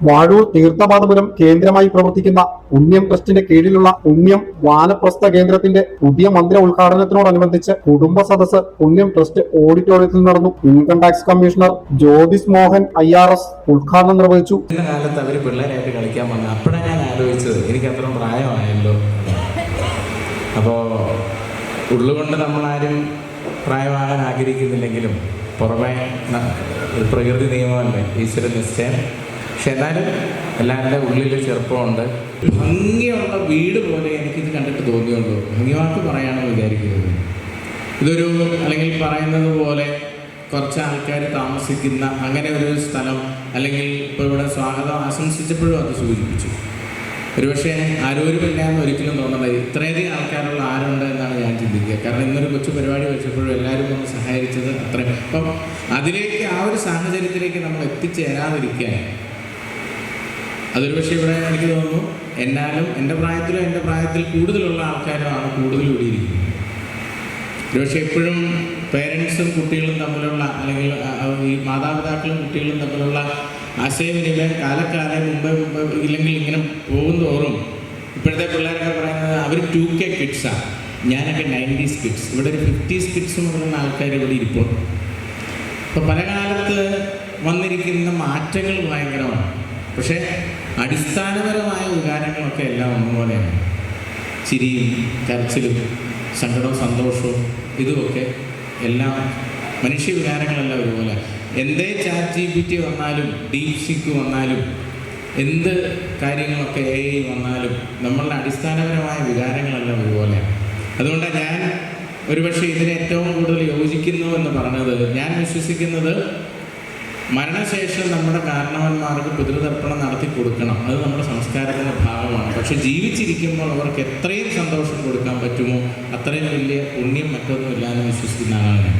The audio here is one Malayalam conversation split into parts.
വാഴൂർ തീർത്ഥപാദപുരം കേന്ദ്രമായി പ്രവർത്തിക്കുന്ന പുണ്യം ട്രസ്റ്റിന്റെ കീഴിലുള്ള പുണ്യം വാനപ്രസ്ഥ കേന്ദ്രത്തിന്റെ പുതിയ മന്ദിര ഉദ്ഘാടനത്തിനോടനുബന്ധിച്ച് കുടുംബ സദസ്സ് പുണ്യം ട്രസ്റ്റ് ഓഡിറ്റോറിയത്തിൽ നടന്നു. Income tax commissioner Jyothis Mohan I R S ഉദ്ഘാടനം നിർവഹിച്ചു. കാലത്ത് അവർ പിള്ളേരായിട്ട് കളിക്കാൻ വന്നു അപ്പോഴാണ് ഞാൻ ആലോചിച്ചത് എനിക്ക് അത്ര പ്രായമായല്ലോ. അപ്പോൾ ഉള്ളുകൊണ്ട് നമ്മളാരും പ്രായമാകാൻ ആഗ്രഹിക്കുന്നില്ലെങ്കിലും പുറമെ പ്രകൃതി നിയമമല്ലേ? ഈശ്വര നിശ്ചയം. പക്ഷെ എന്നാലും എല്ലാവരുടെ ഉള്ളിൽ ചെറുപ്പമുണ്ട്. ഭംഗിയുള്ള വീട് പോലെ എനിക്കിത് കണ്ടിട്ട് തോന്നിയുള്ളൂ ഭംഗിവാക്ക് പറയാണെന്ന് വിചാരിക്കുന്നത്. ഇതൊരു അല്ലെങ്കിൽ പറയുന്നത് പോലെ കുറച്ച് ആൾക്കാർ താമസിക്കുന്ന അങ്ങനെ ഒരു സ്ഥലം അല്ലെങ്കിൽ ഇപ്പോൾ ഇവിടെ സ്വാഗതം ആശംസിച്ചപ്പോഴും അത് സൂചിപ്പിച്ചു. ഒരുപക്ഷെ ആരോരുമില്ല എന്ന് ഒരിക്കലും തോന്നുന്നത് ഇത്രയധികം ആൾക്കാരുള്ള ആരുണ്ട് എന്നാണ് ഞാൻ ചിന്തിക്കുക. കാരണം ഇന്നൊരു കൊച്ചു പരിപാടി വെച്ചപ്പോഴും എല്ലാവരും ഒന്ന് സഹായിച്ചത് അത്ര അപ്പം അതിലേക്ക് ആ ഒരു സാഹചര്യത്തിലേക്ക് നമ്മൾ എത്തിച്ചേരാതിരിക്കാൻ അതൊരു പക്ഷേ ഇവിടെ എനിക്ക് തോന്നുന്നു എന്നാലും എന്റെ പ്രായത്തിലും എന്റെ പ്രായത്തിൽ കൂടുതലുള്ള ആൾക്കാരുമാണ് കൂടുതൽ ഇവിടെ ഇരിക്കുന്നത്. ഒരുപക്ഷെ എപ്പോഴും പേരൻസും കുട്ടികളും തമ്മിലുള്ള അല്ലെങ്കിൽ ഈ മാതാപിതാക്കളും കുട്ടികളും തമ്മിലുള്ള ആശയവിനിമയം കാലക്കാലം മുമ്പേ മുമ്പ് ഇല്ലെങ്കിൽ ഇങ്ങനെ പോകും തോറും ഇപ്പോഴത്തെ പിള്ളേരൊക്കെ പറയുന്നത് അവർ ടു കെ കിഡ്സാണ് ഞാനൊക്കെ നയന്റീസ് കിഡ്സ് ഇവിടെ ഒരു ഫിഫ്റ്റീസ് കിഡ്സ് മുതലുള്ള ആൾക്കാർ ഇവിടെ ഇരിപ്പോൾ അപ്പോൾ പല കാലത്ത് വന്നിരിക്കുന്ന മാറ്റങ്ങൾ ഭയങ്കരമാണ്. പക്ഷേ അടിസ്ഥാനപരമായ വികാരങ്ങളൊക്കെ എല്ലാം ഒന്നുപോലെയാണ്. ചിരിയും കരച്ചിലും സങ്കടവും സന്തോഷവും ഇതുമൊക്കെ എല്ലാം മനുഷ്യ വികാരങ്ങളെല്ലാം ഒരുപോലെ. എന്തേ ചാറ്റ് ജി പി ടി വന്നാലും ഡീപ് സിക്ക് വന്നാലും എന്ത് കാര്യങ്ങളൊക്കെ എ ഐ വന്നാലും നമ്മളുടെ അടിസ്ഥാനപരമായ വികാരങ്ങളെല്ലാം ഒരുപോലെയാണ്. അതുകൊണ്ടാണ് ഞാൻ ഒരുപക്ഷെ ഇതിന് ഏറ്റവും കൂടുതൽ യോജിക്കുന്നു എന്ന് പറഞ്ഞത്. ഞാൻ വിശ്വസിക്കുന്നത് മരണശേഷം നമ്മുടെ കാരണവന്മാർക്ക് പിതൃതർപ്പണം നടത്തി കൊടുക്കണം. അത് നമ്മുടെ സംസ്കാരത്തിന്റെ ഭാഗമാണ്. പക്ഷെ ജീവിച്ചിരിക്കുമ്പോൾ അവർക്ക് എത്രയും സന്തോഷം കൊടുക്കാൻ പറ്റുമോ? അത്രയും വലിയ പുണ്യം മറ്റൊന്നുമില്ല എന്ന് വിശ്വസിക്കുന്ന ആളാണ്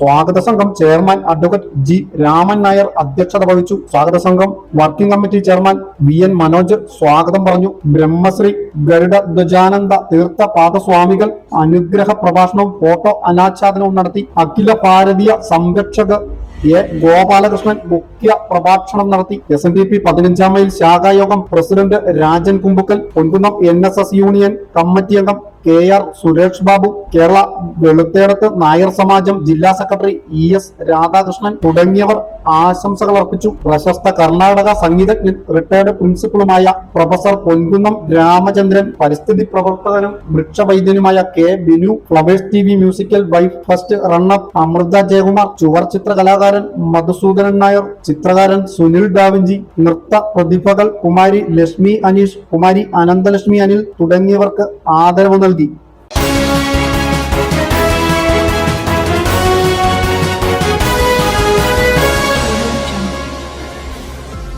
സ്വാഗത സംഘം chairman advocate G Raman Nair അധ്യക്ഷത വഹിച്ചു. സ്വാഗത സംഘം working committee chairman V N Manoj സ്വാഗതം പറഞ്ഞു. ബ്രഹ്മശ്രീ ഗരുഡ ധ്വജാനന്ദ തീർത്ഥ പാദസ്വാമികൾ അനുഗ്രഹ പ്രഭാഷണവും ഫോട്ടോ അനാച്ഛാദനവും നടത്തി. അഖില ഭാരതീയ സംരക്ഷക എ. ഗോപാലകൃഷ്ണൻ മുഖ്യ പ്രഭാഷണം നടത്തി. എസ് എൻ ഡി പി പതിനഞ്ചാം mile ശാഖായോഗം president Rajan Kumbukkal Ponkunnam N S S union committee അംഗം കെ ആർ സുരേഷ് ബാബു കേരള വെളുത്തേടത്ത് നായർ സമാജം ജില്ലാ സെക്രട്ടറി ഇ എസ് രാധാകൃഷ്ണൻ തുടങ്ങിയവർ ആശംസകൾ അർപ്പിച്ചു. പ്രശസ്ത കർണാടക സംഗീതജ്ഞൻ റിട്ടയർഡ് പ്രിൻസിപ്പളുമായ പ്രൊഫസർ പൊൻകുന്നം രാമചന്ദ്രൻ പരിസ്ഥിതി പ്രവർത്തകനും വൃക്ഷവൈദ്യനുമായ K Binu flowers T V musical wife first runner Amrutha Jayakumar ചുവർ ചിത്ര കലാകാരൻ മധുസൂദനൻ നായർ ചിത്രകാരൻ സുനിൽ ഡാവിഞ്ചി നൃത്ത പ്രതിഭകൾ കുമാരി ലക്ഷ്മി അനീഷ് കുമാരി അനന്തലക്ഷ്മി അനിൽ തുടങ്ങിയവർക്ക് ആദരവ് നൽകി. soldi.